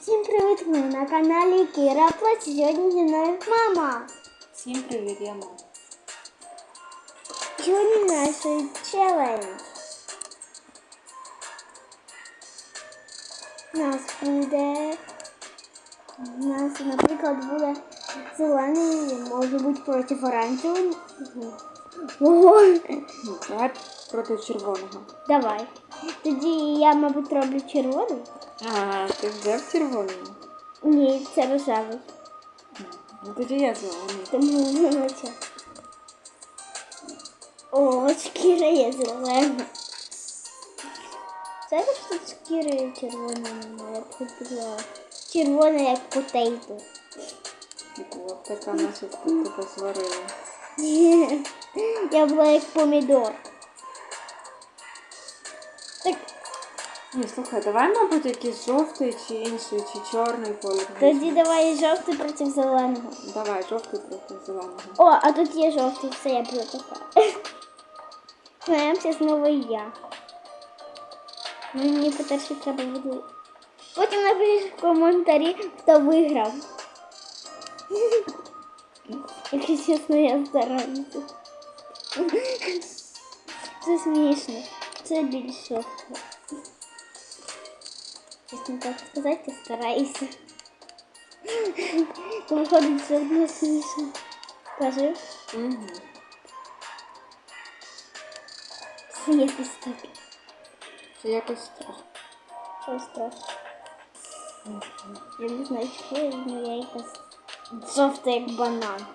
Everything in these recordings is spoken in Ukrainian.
Всім привіт! Ми на каналі Кіра Плач. Сьогодні зі мною мама. Всім привіт, я мама. Сьогодні наш челендж. У нас буде. У нас, наприклад, буде зелений, може бути проти оранжевого. Ого! Ну, Давай проти червоного. Давай. Тоді я, мабуть, роблю червоний. Ага, ти взяв червоного? Ні, це рожевий. Ну тоді я зелений. Тому вибачте. О, шкіра є зелена. Що тут шкіри червоної немає? Тут була червона, як потейто. Така наша тут зварила. Я була як помідор. Ні, слухай, давай, мабуть, якийсь жовтий чи інший, чи чорний колір. тоді давай жовтий проти зеленого. Давай, жовтий проти зеленого. О, а тут є жовтий, все, я така. Граємося знову я. Мені по-перше треба буде. Потім напишеш в коментарі, хто виграв. Якщо чесно, я стараюся. Це смішно. Це більш жовтко. Чесно так сказати, я стараюся. То виходить все одно смішно. Кажи. Угу. Це якось так. Це якось страшно. Що страшно? Я не знаю, що я, але я якась жовта як банан.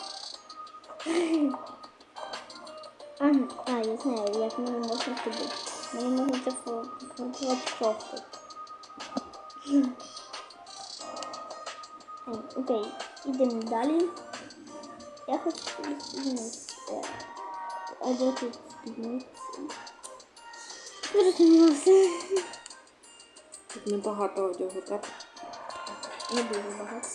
А, а, я знаю, як мене можна тобі. Мені можна це фарбувати жовтий. Окей, ідемо далі. Я хочу спідниці. А де тут? Зрозумілося. Тут небагато одягу, так? Не дуже багато.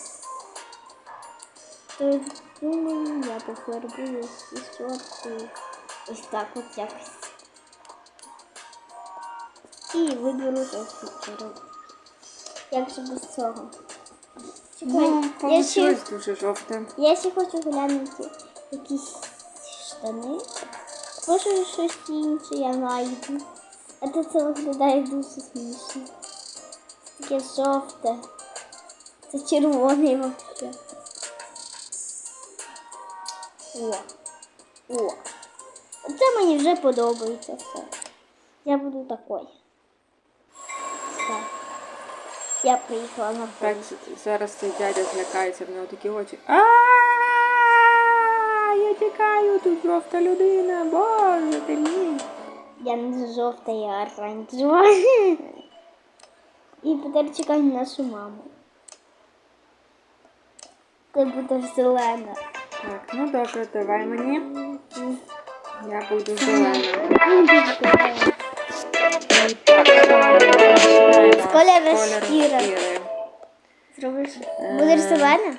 То думаю, я пофарбую всі шорти ось так от якось. І виберу жовтий кольор. Як же без цього? Ну, я, ще, получилось дуже жовте. я ще хочу глянути якісь штани. Може щось інше я знайду. А то це виглядає дуже смішно. Таке жовте. Це червоний вообще. О. О. Це мені вже подобається все. Я буду такой. Все. Я приїхала на Так, зараз цей дядя злякається, в нього такі очі. А я тікаю, тут жовта людина, боже ти мій. Я не жовта, я оранжева. І тепер чекай нашу маму. Ти будеш зелена. Так, ну добре, давай мені. Я буду зелена. Кольору шкіри. шкіри. Зробиш. Будеш зелена?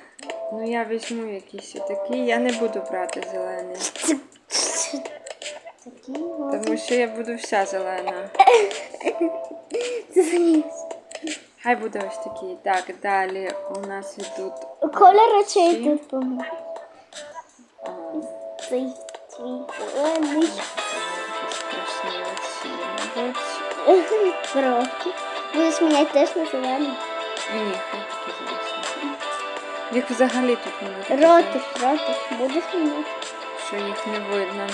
Ну я візьму якийсь такий, я не буду брати зелений. Такі от. Тому що я буду вся зелена. Хай буде ось такий. Так, далі у нас ідуть Колір очей тут помог. Цей твій зелений. страшні оці, мабуть. Трохи. Будеш міняти теж на зелений. Ні, хай такі. Їх взагалі тут не Ротик, ротик. Будеш міняти. що їх не видно.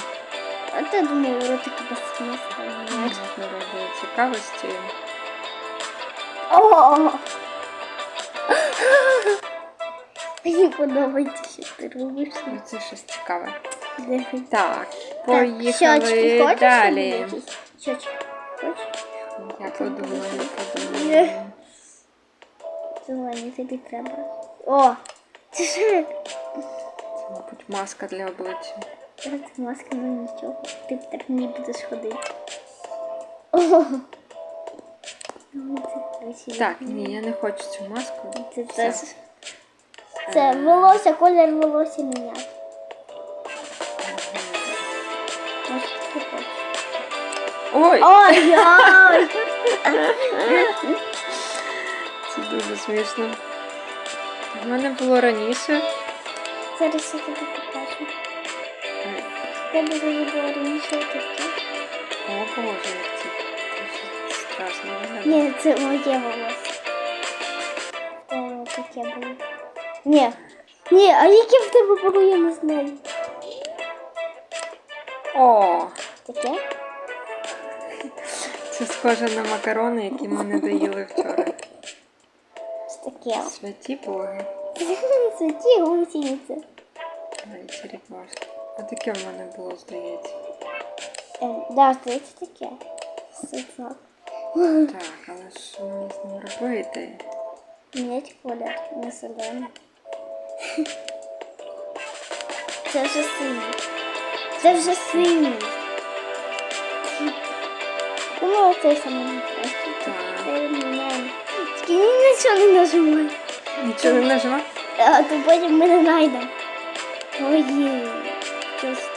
А то думаю, ротик без смисла. міняти. Не робить цікавості. О! Мені подобається, що ти робиш. Ну, Це щось цікаве. Так, щочки поїхали хочеш далі. якісь? Щочки. Хочеш? Я подумаю, подумаю. Зелені тобі треба. О! Це ж Це, мабуть, маска для обличчя. це маска, ну нічого. Ти так не будеш ходити. О! Ну, це. Так, ні, я не хочу цю маску. Це теж. Це волосся, колір волосся міняти. Ой! Ой-ой! дуже смішно. В мене було раніше. Зараз я тобі покажу. В Тебе вже було раніше таке. О боже, як це страшно виглядає. Ні, це моє волосся. Таке було. Ні. Ні, а яке в тебе було, я не знаю. О, Таке? це схоже на макарони, які ми не доїли вчора. Ось таке. Святі боги. Це ті гусениці. Ввечері важко. А таке в мене було, здається. Е, да, здається таке. Світло. Так, але що мені з ним робити? Мінять колір на зелений. Це вже синій. Це вже синій. Думаю, це саме найкраще. Так. Це міняємо. Тільки ні нічого не нажимай. Нічого не нажимав? А то потім ми не знайдемо. Ой, чувствую.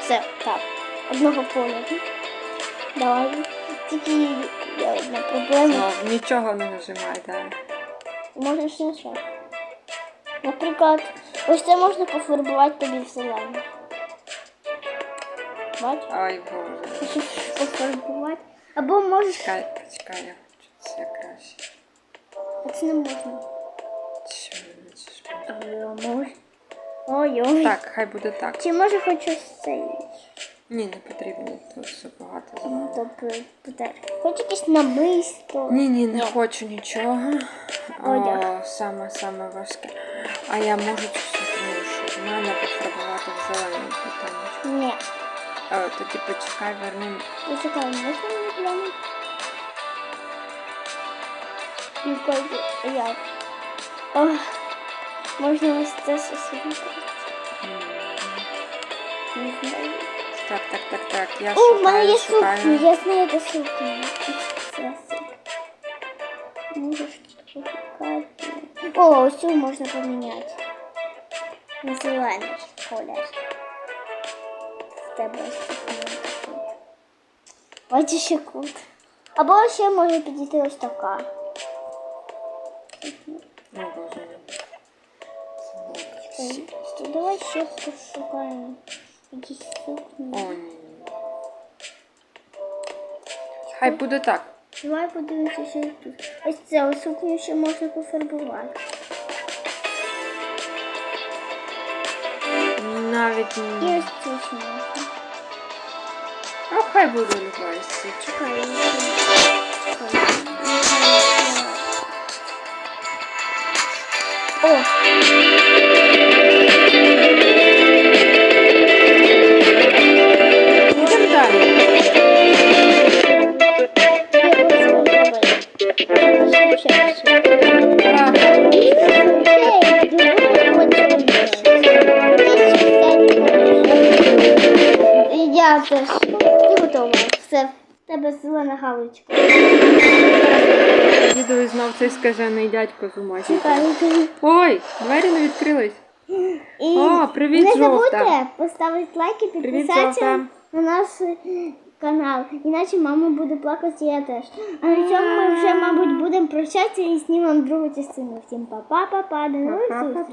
Все, так. Одного кольору. Давай. Тільки є одна проблема. Знов нічого не нажимай, так. Можеш не що. Наприклад, ось це можна пофарбувати тобі в зелений. Бач? Ой, боже. Пофарбувати. Або можеш. Чекай, почекай, я хочу це краще. А це не можна. Що це ж може. Ой-ой. Так, хай буде так. Чи може хоч ось цей? Ні, не потрібно, тут все багато Ну, зелено. Добре, буде. Хоч якесь намисто. Ні, ні, не Ні. хочу нічого. Одяг. О, саме саме важке. А я можу чуть-чуть, в мене пофарбувати в зелений питання. Ні. Тоді почекай, верни. Почекай, можна мені глянути? Ніколи як. Ох, можна ось це сосудити. М, Не знаю. Так, так, так, так. Я О, в мене шукаю, є сукня, шукаю. я знаю, де сукня. Це сукня. Можеш пошукати. О, ось цю можна поміняти. На зелений колір. В тебе ось тут. Бачиш, ще кут. Або ще може підійти ось така. було красиво. То давай ще пошукаємо якісь сукні. О, ні. ні. Хай буде так. Давай подивимося, що тут. Ось це ось сукню ще можна пофарбувати. Навіть І ні. ось цю ще можна. Ну, хай буде любайся. Чекай, я не знаю. О! Тебе зелена галочка. Дідові знов цей скажений дядько з ума Ой, двері не відкрились. І О, привіт, не жовта. забудьте поставити лайк і Привіт, підписатися на наш канал. Іначе мама буде плакати, я теж. А на цьому ми вже, мабуть, будемо прощатися і знімемо другу частину. Всім па-па, па-па, до нових Па-па, зустрічей.